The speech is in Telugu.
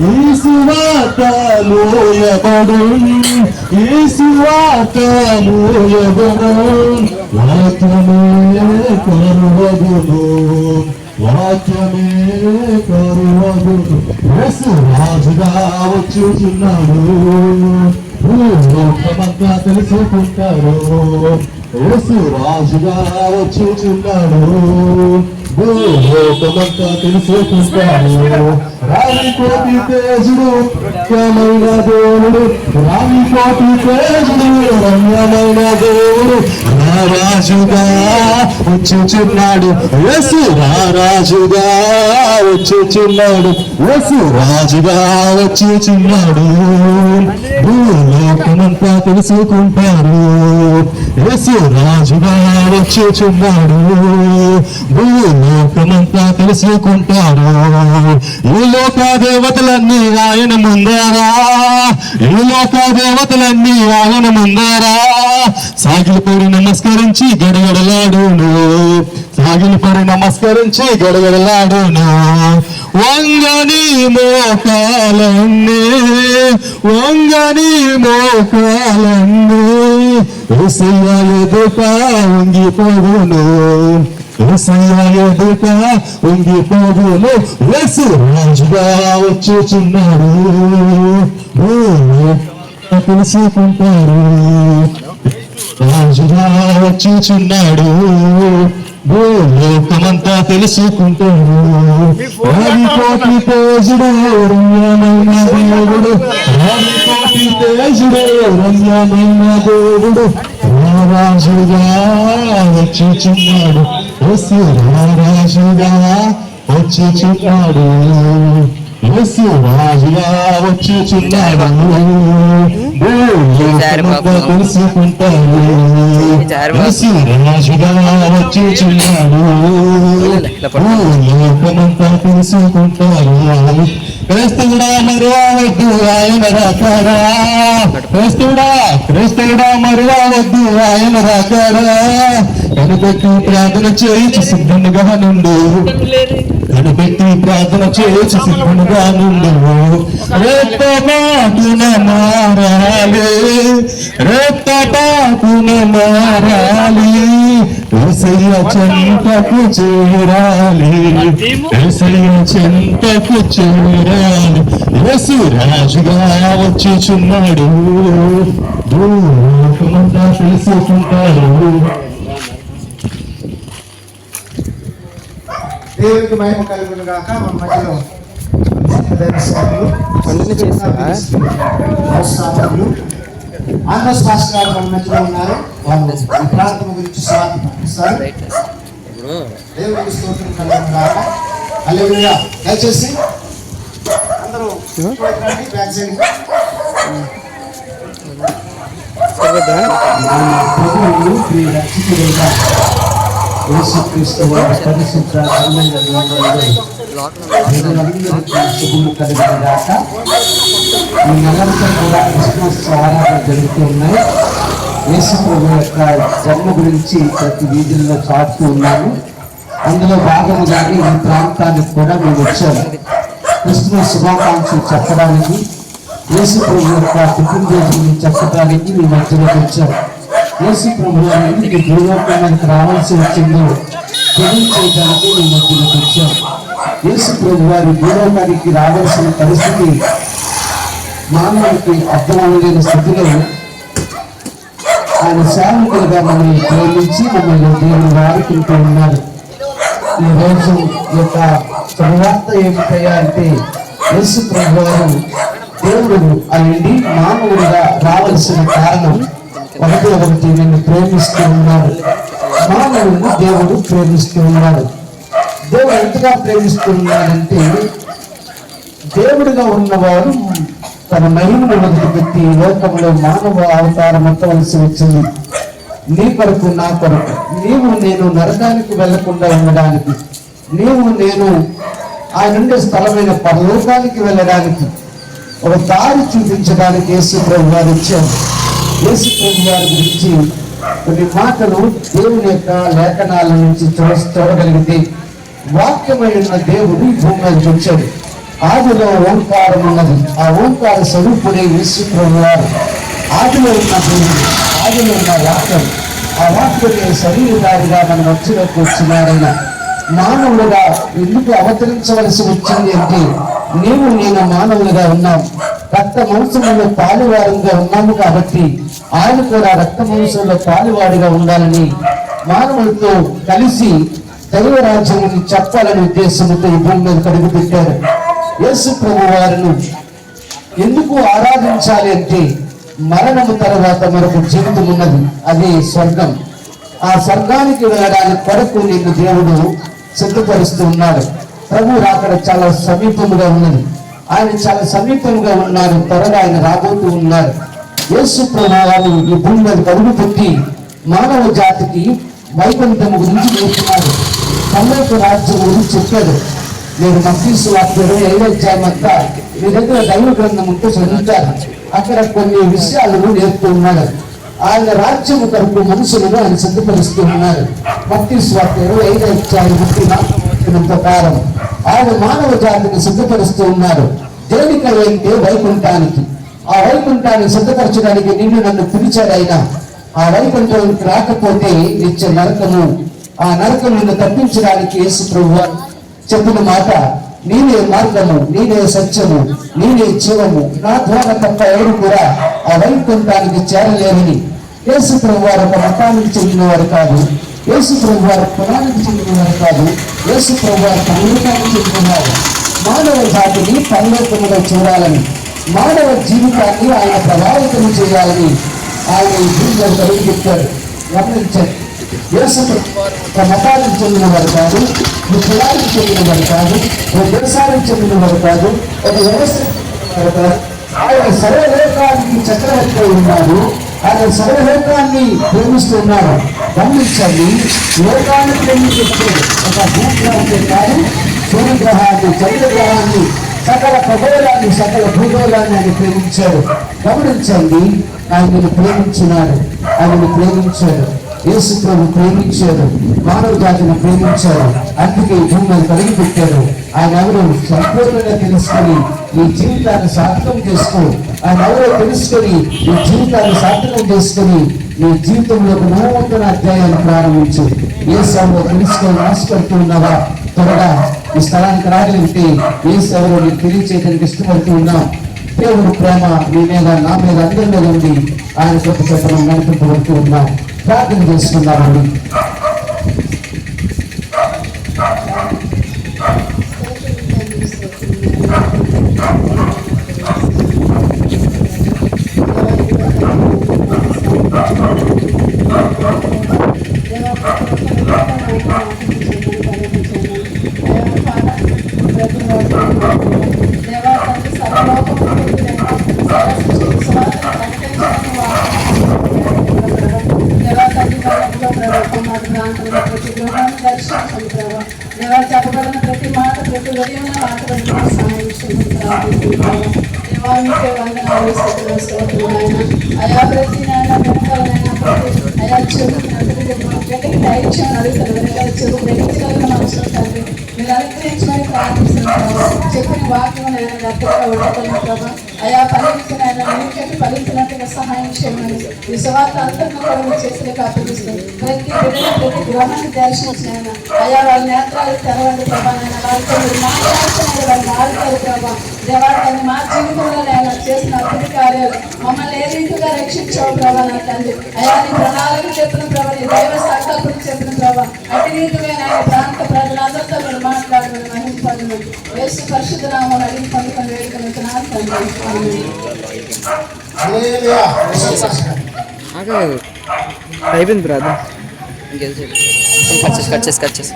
ఈ సువాత లోయబడు ఈ వాక్యమే కరువగును వాక్యమే కరువగును యేసు రాజుగా వచ్చుచున్నాడు. లోకమంతా తెలుసుకుంటారు. యేసు రాజుగా వచ్చుచున్నాడు. భూలోకమంతా తెలుసుకుంటాడు రావి కోటి తేజుడు రమ్యమైన దేవుడు రావి కోటి తేజుడు రమ్యమైన దేవుడు రారాజుగా వచ్చుచున్నాడు వసు రారాజుగా వచ్చుచున్నాడు వసు రాజుగా వచ్చుచున్నాడు భూలోకమంతా తెలుసుకుంటారు. యేసు రాజుగా వచ్చుచున్నాడు భూలోకమంతా తెలుసుకుంటారు ఈ లోక దేవతలన్నీ ఆయన ముందారా. ఈ లోక దేవతలన్నీ ఆయన ముందారా. సాగిలి పడి నమస్కరించి గడగడలాడును సాగిలి పడి నమస్కరించి గడగడలాడును వంగని మోకాలన్నీ వంగని మోకాలన్నీ ఏసయ్య ఎదుట వంగిపోవును ఏసయ్య ఎదుట వంగిపోవును యేసు రాజుగా వచ్చుచున్నాడు ఓ, తెలుసుకుంటారు రాజుగా వచ్చుచున్నాడు భూలోకమంతా తెలుసుకుంటాడు రావి కోటి తేజుడు రమ్యమైన దేవుడు రావి కోటి తేజుడు రమ్యమైన దేవుడు రారాజుగా వచ్చుచున్నాడు వసు రారాజుగా వచ్చుచున్నాడు యేసు రాజుగా వచ్చుచున్నాడు భూలోకమంతా భూలోకమంతా తెలుసుకుంటారు. క్రైస్తవుడా మరువద్దు ఆయన రాకాడా. క్రైస్తవుడా క్రైస్తవుడా మరువద్దు ఆయన రాకాడా. కనిపెట్టి ప్రార్థన చేయించి సిద్ధంగా నుండు కనిపెట్టి ప్రార్థన చేసి సిద్ధుడుగా నుండు రేత మాటున మారాలి రేత పాటున మారాలి ఏసయ్య చెంతకు చేరాలి ఏసయ్య చెంతకు చేరాలి యేసు రాజుగా వచ్చుచున్నాడు భూలోకమంతా తెలుసుకుంటాడు దేవునికి మహిమ కలుగును గాక. మన మధ్యలో ఆంధ్ర శాస్త్ర గారు మన మధ్యలో ఉన్నారు. వాళ్ళు గురించి పంపిస్తారు దేవునికి స్తోత్రం కలుగును గాక. దయచేసి అందరూ బ్యాక్ సైడ్ ప్రియ యేసుక్రీస్తు వారి పరిశుద్ధ ఘనమైన నామములో కలిగిన ఈ నెలంతా కూడా క్రిస్మస్ ఆరాధన జరుగుతూ ఉన్నాయి. యేసు ప్రభు యొక్క జన్మ గురించి ప్రతి వీధుల్లో చాటుతూ ఉన్నాము. అందులో భాగంగానే ఈ ప్రాంతానికి కూడా మేము వచ్చాము. క్రిస్మస్ శుభాకాంక్షలు చెప్పడానికి యేసు ప్రభు యొక్క పుట్టినరోజుని చెప్పడానికి మీ మధ్యలోకి వచ్చాము. యేసు ప్రభు ఎందుకు భూలోకానికి రావాల్సి వచ్చిందో తెలియచేయడానికి మీ మధ్యలోకి వచ్చాం యేసు ప్రభు వారి భూలోకానికి రావాల్సిన పరిస్థితి మానవుడికి అర్థమవలేని స్థితిలో ఆయన సేవకులుగా మమ్మల్ని ప్రేమించి మమ్మల్ని దేవుని వాడుకుంటూ ఉన్నారు ఈ రోజు యొక్క శుభవార్త ఏమిటయ్యా అంటే యేసు ప్రభు వారు దేవుడు అయ్యండి మానవుడిగా రావాల్సిన కారణం ఒకటి ఒకటి నిన్ను ప్రేమిస్తూ ఉన్నాడు మానవులను దేవుడు ప్రేమిస్తూ ఉన్నాడు దేవుడు ఎంతగా ప్రేమిస్తూ ఉన్నాడంటే దేవుడిగా ఉన్నవారు తన మహిమను వదిలిపెట్టి లోకంలో మానవ అవతారం ఎత్తవలసి వచ్చింది. నీ కొరకు నా కొరకు. నీవు నేను నరకానికి వెళ్ళకుండా ఉండడానికి. నీవు నేను ఆయన ఉండే స్థలమైన పరలోకానికి వెళ్ళడానికి. ఒక దారి చూపించడానికి యేసు ప్రభు వారు ఇచ్చారు యేసు ప్రభు వారి గురించి కొన్ని మాటలు దేవుని యొక్క లేఖనాల నుంచి చూడ చూడగలిగితే వాక్యమై ఉన్న దేవుడు భూమి మీద వచ్చాడు ఆదిలో ఓంకారం ఉన్నది. ఆ ఓంకార స్వరూపుడే యేసు ప్రభువారు ఆదిలో ఉన్న దేవుడు ఆదిలో ఉన్న వాక్యం. ఆ వాక్యమే శరీరధారిగా మన మధ్యలోకి వచ్చినారైన మానవులుగా ఎందుకు అవతరించవలసి వచ్చింది అంటే నీవు నేను మానవులుగా ఉన్నాం. రక్త మాంసంలో పాలువారంగా ఉన్నాము కాబట్టి ఆయన కూడా రక్త మాంసంలో పాలువాడిగా ఉండాలని మానవులతో కలిసి దైవరాజ్యాన్ని చెప్పాలనే ఉద్దేశంతో ఈ భూమి మీద కడుగు పెట్టారు. యేసు ప్రభు వారిని ఎందుకు ఆరాధించాలి అంటే మరణము తర్వాత మరొక జీవితం ఉన్నది. అది స్వర్గం. ఆ స్వర్గానికి వెళ్ళడానికి కొరకు నిన్ను దేవుడు సిద్ధపరుస్తూ ఉన్నాడు. ప్రభు అక్కడ చాలా సమీపముగా ఉన్నది. ఆయన చాలా సమీపంగా ఉన్నారు త్వరగా ఆయన రాబోతూ ఉన్నారు. యేసు ప్రభావాన్ని ఈ భూమి మీద కడుగు పెట్టి మానవ జాతికి వైకుంఠం గురించి నేర్చుకున్నాడు పల్లెకు రాజ్యం గురించి చెప్పారు నేను మసీసు వాక్యం ఇరవై ఐదో మీ దగ్గర దైవ గ్రంథం ఉంటే చదువుతారు అక్కడ కొన్ని విషయాలను నేర్పుతూ ఉన్నారు ఆయన రాజ్యము కొరకు మనుషులను ఆయన సిద్ధపరుస్తూ ఉన్నారు. మత్తీసు వాక్యం ఇరవై ఐదో అధ్యాయం ముప్పై ప్రకారం ఆయన మానవ జాతిని సిద్ధపరుస్తూ ఉన్నారు. దేనికైతే వైకుంఠానికి. ఆ వైకుంఠాన్ని సిద్ధపరచడానికి నిన్ను నన్ను పిలిచాడు ఆయన. ఆ వైకుంఠానికి రాకపోతే నిత్య నరకము ఆ నరకం నిన్ను తప్పించడానికి యేసు ప్రభు చెప్పిన మాట నేనే మార్గము నేనే సత్యము నేనే జీవము. నా ద్వారా తప్ప ఎవరు కూడా ఆ వైకుంఠానికి చేరలేరని యేసు ప్రభు వారు ఒక మతానికి చెందిన వారు కాదు. యేసు ప్రభు వారు కులానికి చెందిన కాదు యేసు ప్రభు వారు అమెరికానికి చెందిన మానవ జాతిని పరలోకముగా చూడాలని మానవ జీవితాన్ని ఆయన ప్రభావితం చేయాలని ఆయన ఈ భూమిలో కలిగి పెట్టారు. గమనించండి యేసు ఒక మతానికి చెందిన వారు కాదు ఒక కులానికి చెందిన వారు కాదు ఒక దేశానికి చెందిన వారు కాదు ఒక వ్యవస్థకు కాదు. ఆయన సర్వలోకానికి చక్రవర్తి ఉన్నాడు ఉన్నారు ఆయన సర్వలోకాన్ని ప్రేమిస్తున్నారు గమనించండి లోకాన్ని ప్రేమించే ఒక భూగ్రహాన్ని కాదు సూర్యగ్రహాన్ని చంద్రగ్రహాన్ని సకల ఖగోళాన్ని సకల భూగోళాన్ని ఆయన ప్రేమించాడు. గమనించండి ఆయనను ప్రేమించినాడు. ఆయనను ప్రేమించాడు. యేసు ప్రభు ప్రేమించాడు. మానవ జాతిని ప్రేమించాడు. అందుకే ఈ భూమిని కలిగి పెట్టాడు ఆయన ఎవరు సంపూర్ణంగా తెలుసుకొని ఈ జీవితాన్ని సార్థకం చేసుకో. ఆయన ఎవరో తెలుసుకొని ఈ జీవితాన్ని సార్థకం చేసుకొని నీ జీవితంలో ఒక నూతన అధ్యాయాన్ని ప్రారంభించు. ఏ సేవలో తెలుసుకొని ఆశపడుతూ ఉన్నావా? త్వరగా ఈ స్థలానికి రాగలిగితే ఏ సేవలో నీకు తెలియచేయడానికి ఇష్టపడుతూ ఉన్నాం. దేవుడు ప్రేమ మీ మీద నా మీద అందరి మీద ఉంది. ఆయన కృప చెప్పడం నడిపించబడుతూ ఉన్నాం. ప్రార్థన చేసుకున్నామండి you. స్థితిలో అయా ప్రతి నాయన వెనకాలనైనా అయా చెడు డైరెక్షన్ అడుగుతారు వెనకాల చెడు గ్రహించగలిగిన మనసులో తండ్రి మీరు అనుగ్రహించమని చెప్పిన వాక్యం నేను ఉండగలను ప్రభా అయా ఫలించిన ఆయన నేను చెప్పి ఫలించినట్టుగా సహాయం చేయమని ఈ సువార్త అంతగా కూడా మీ చేతులు కాపాడిస్తుంది ప్రతి బిడ్డని ప్రతి గృహాన్ని దర్శించిన అయా వాళ్ళ నేత్రాలు తెరవండి ప్రభా నాయన వాళ్ళతో మీరు మాట్లాడుతున్నారు వాళ్ళు మారుతారు ప్రభా దేవాన్ని మా జీవితంలో నేను చేసిన అద్భుత కార్యాలు మమ్మల్ని ఏ రీతిగా రక్షించావు ప్రభా నా తండ్రి? అయా నీ ప్రణాళిక చెప్పిన ప్రభా నీ దైవ సంకల్పం చెప్పిన ప్రభా అతి రీతిగా నా ప్రాంత ప్రజలందరితో మీరు మాట్లాడమని మహింపడమని వేసు పరిశుద్ధ నామం అడిగి పొందుకొని వేడుకొని తండ్రి. అయిపోయింది బ్రదర్. ఇంకేం కట్ చేసి కట్ చేసి కట్ చేసి.